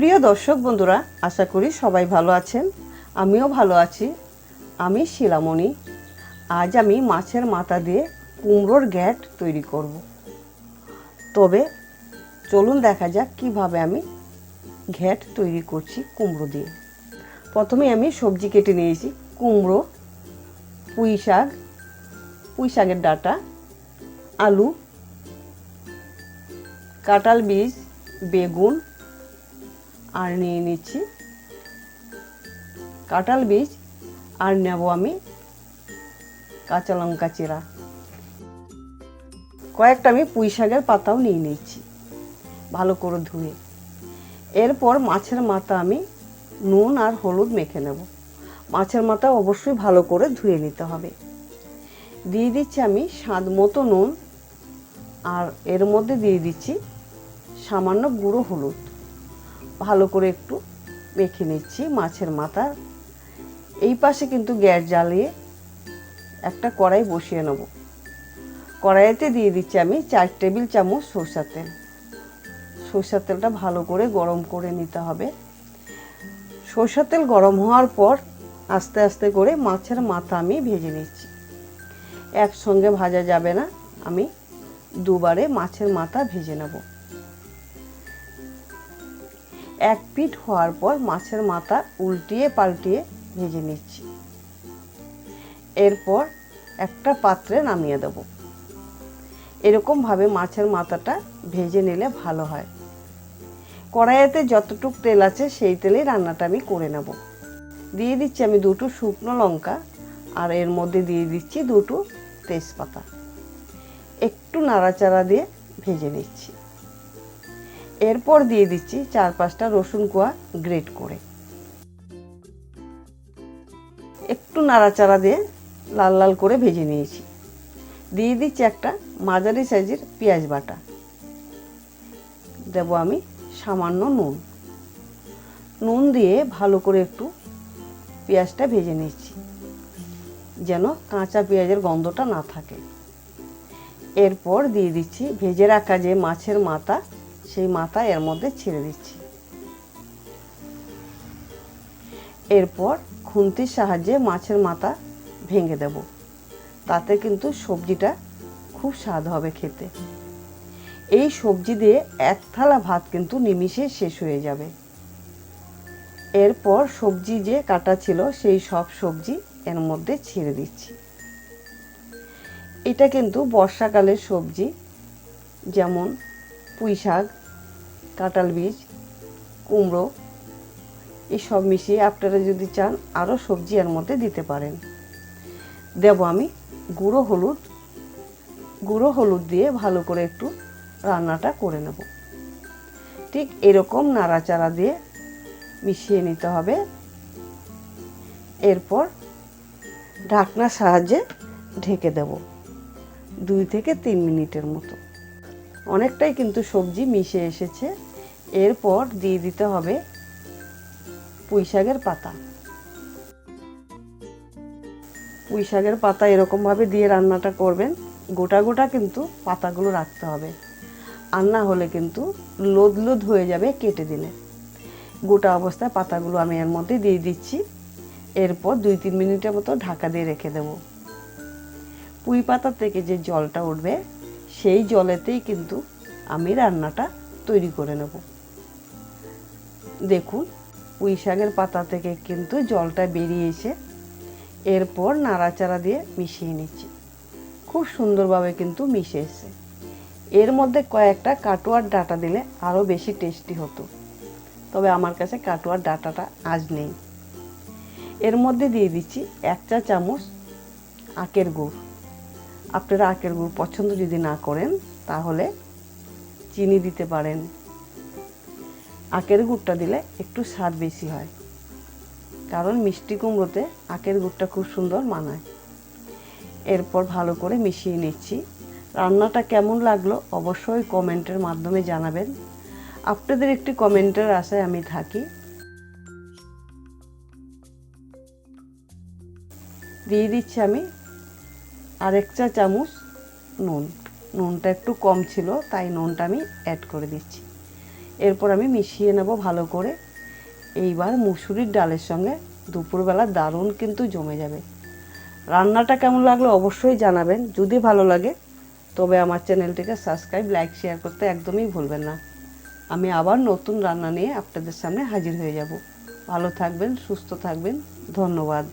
প্রিয় দর্শক বন্ধুরা, আশা করি সবাই ভালো আছেন। আমিও ভালো আছি। আমি শিলামণি। আজ আমি মাছের মাথা দিয়ে কুমড়োর গ্যাট তৈরি করব। তবে চলুন দেখা যাক কীভাবে আমি ঘ্যাট তৈরি করছি কুমড়ো দিয়ে। প্রথমে আমি সবজি কেটে নিয়েছি, কুমড়ো, পুঁই শাক, পুঁই শাকের ডাঁটা, আলু, কাঁঠাল বীজ, বেগুন আর নিয়ে নিচ্ছি। কাঁঠাল বীজ আর নেব আমি কাঁচা লঙ্কা চিরা। কয়েকটা আমি পুঁই শাকের পাতাও নিয়ে নিচ্ছি ভালো করে ধুয়ে। এরপর মাছের মাথা আমি নুন আর হলুদ মেখে নেব। মাছের মাথা অবশ্যই ভালো করে ধুয়ে নিতে হবে। দিয়ে দিচ্ছি আমি স্বাদ মতো নুন আর এর মধ্যে দিয়ে দিচ্ছি সামান্য গুঁড়ো হলুদ। ভালো করে একটু মেখে নিচ্ছি মাছের মাথা। এই পাশে কিন্তু গ্যাস জ্বালিয়ে একটা কড়াই বসিয়ে নেব। কড়াইতে দিয়ে দিচ্ছি আমি চার টেবিল চামচ সরষার তেল। সরষার তেলটা ভালো করে গরম করে নিতে হবে। সরষার তেল গরম হওয়ার পর আস্তে আস্তে করে মাছের মাথা আমি ভেজে নিচ্ছি। একসঙ্গে ভাজা যাবে না। আমি দুবারে মাছের মাথা ভেজে নেব। এক পিঠ হওয়ার পর মাছের মাথা উল্টিয়ে পাল্টিয়ে ভেজে নিচ্ছি। এরপর একটা পাত্রে নামিয়ে দেব। এরকমভাবে মাছের মাথাটা ভেজে নিলে ভালো হয়। কড়াইতে যতটুক তেল আছে সেই তেলেই রান্নাটা আমি করে নেব। দিয়ে দিচ্ছি আমি দুটো শুকনো লঙ্কা আর এর মধ্যে দিয়ে দিচ্ছি দুটো তেজপাতা। একটু নাড়াচাড়া দিয়ে ভেজে নিচ্ছি। এরপর দিয়ে দিচ্ছি চার পাঁচটা রসুন কোয়া গ্রেট করে। একটু নাড়াচাড়া দিয়ে লাল লাল করে ভেজে নিয়েছি। দিয়ে দিচ্ছি একটা মাঝারি সাইজের পেঁয়াজ বাটা। দেব আমি সামান্য নুন। নুন দিয়ে ভালো করে একটু পেঁয়াজটা ভেজে নিচ্ছি, যেন কাঁচা পেঁয়াজের গন্ধটা না থাকে। এরপর দিয়ে দিচ্ছি ভেজে রাখা যে মাছের মাথা সেই মাথা এর মধ্যে ছেড়ে দিচ্ছি। এরপর খুন্তির সাহায্যে মাছের মাথা ভেঙে দেব। তাতে কিন্তু সবজিটা খুব স্বাদ হবে খেতে। এই সবজি দিয়ে এক থালা ভাত কিন্তু নিমিষে শেষ হয়ে যাবে। এরপর সবজি যে কাটা ছিল, সেই সব সবজি এর মধ্যে ছেড়ে দিচ্ছি। এটা কিন্তু বর্ষাকালের সবজি, যেমন পুঁই শাক কাঁঠাল বীজ, কুমড়ো, এসব মিশিয়ে আপনারা যদি চান আরও সবজি এর মধ্যে দিতে পারেন। দেব আমি গুঁড়ো হলুদ গুঁড়ো হলুদ দিয়ে ভালো করে একটু রান্নাটা করে নেব। ঠিক এরকম নাড়াচাড়া দিয়ে মিশিয়ে নিতে হবে। এরপর ঢাকনার সাহায্যে ঢেকে দেব দুই থেকে তিন মিনিটের মতো। অনেকটাই কিন্তু সবজি মিশে এসেছে। এরপর দিয়ে দিতে হবে পুঁই শাকের পাতা। পুঁই শাকের পাতা এরকমভাবে দিয়ে রান্নাটা করবেন, গোটা গোটা কিন্তু পাতাগুলো রাখতে হবে। আর না হলে কিন্তু লোদ লোদ হয়ে যাবে কেটে দিলে। গোটা অবস্থায় পাতাগুলো আমি এর মধ্যে দিয়ে দিচ্ছি। এরপর দুই তিন মিনিটের মতো ঢাকা দিয়ে রেখে দেব। পুঁই পাতা থেকে যে জলটা উঠবে, সেই জলেতেই কিন্তু আমি রান্নাটা তৈরি করে নেব। দেখুন, পুঁই শাকের পাতা থেকে কিন্তু জলটা বেরিয়ে এসে এরপর নাড়াচাড়া দিয়ে মিশিয়ে নিচ্ছি। খুব সুন্দরভাবে কিন্তু মিশে এসে এর মধ্যে কয়েকটা কাটোয়ার ডাটা দিলে আরও বেশি টেস্টি হতো। তবে আমার কাছে কাটোয়ার ডাটাটা আজ নেই। এর মধ্যে দিয়ে দিচ্ছি এক চা চামচ আখের গুড়। আপনারা আখের গুড় পছন্দ যদি না করেন, তাহলে চিনি দিতে পারেন। আখের গুড়টা দিলে একটু স্বাদ বেশি হয়। কারণ মিষ্টি কুমড়োতে আখের গুড়টা খুব সুন্দর মানায়। এরপর ভালো করে মিশিয়ে নিচ্ছি। রান্নাটা কেমন লাগল অবশ্যই কমেন্টের মাধ্যমে জানাবেন। আপনাদের একটি কমেন্টের আশায় আমি থাকি। দিয়ে দিচ্ছি আমি আরেক চা চামচ নুন। নুনটা একটু কম ছিল, তাই নুনটা আমি অ্যাড করে দিচ্ছি। এরপর আমি মিশিয়ে নেব ভালো করে। এইবার মুসুরির ডালের সঙ্গে দুপুরবেলা দারুণ কিন্তু জমে যাবে। রান্নাটা কেমন লাগল অবশ্যই জানাবেন, যদি ভালো লাগে। তবে আমার চ্যানেলটিকে সাবস্ক্রাইব, লাইক, শেয়ার করতে একদমই ভুলবেন না। আমি আবার নতুন রান্না নিয়ে আপনাদের সামনে হাজির হয়ে যাব। ভালো থাকবেন, সুস্থ থাকবেন। ধন্যবাদ।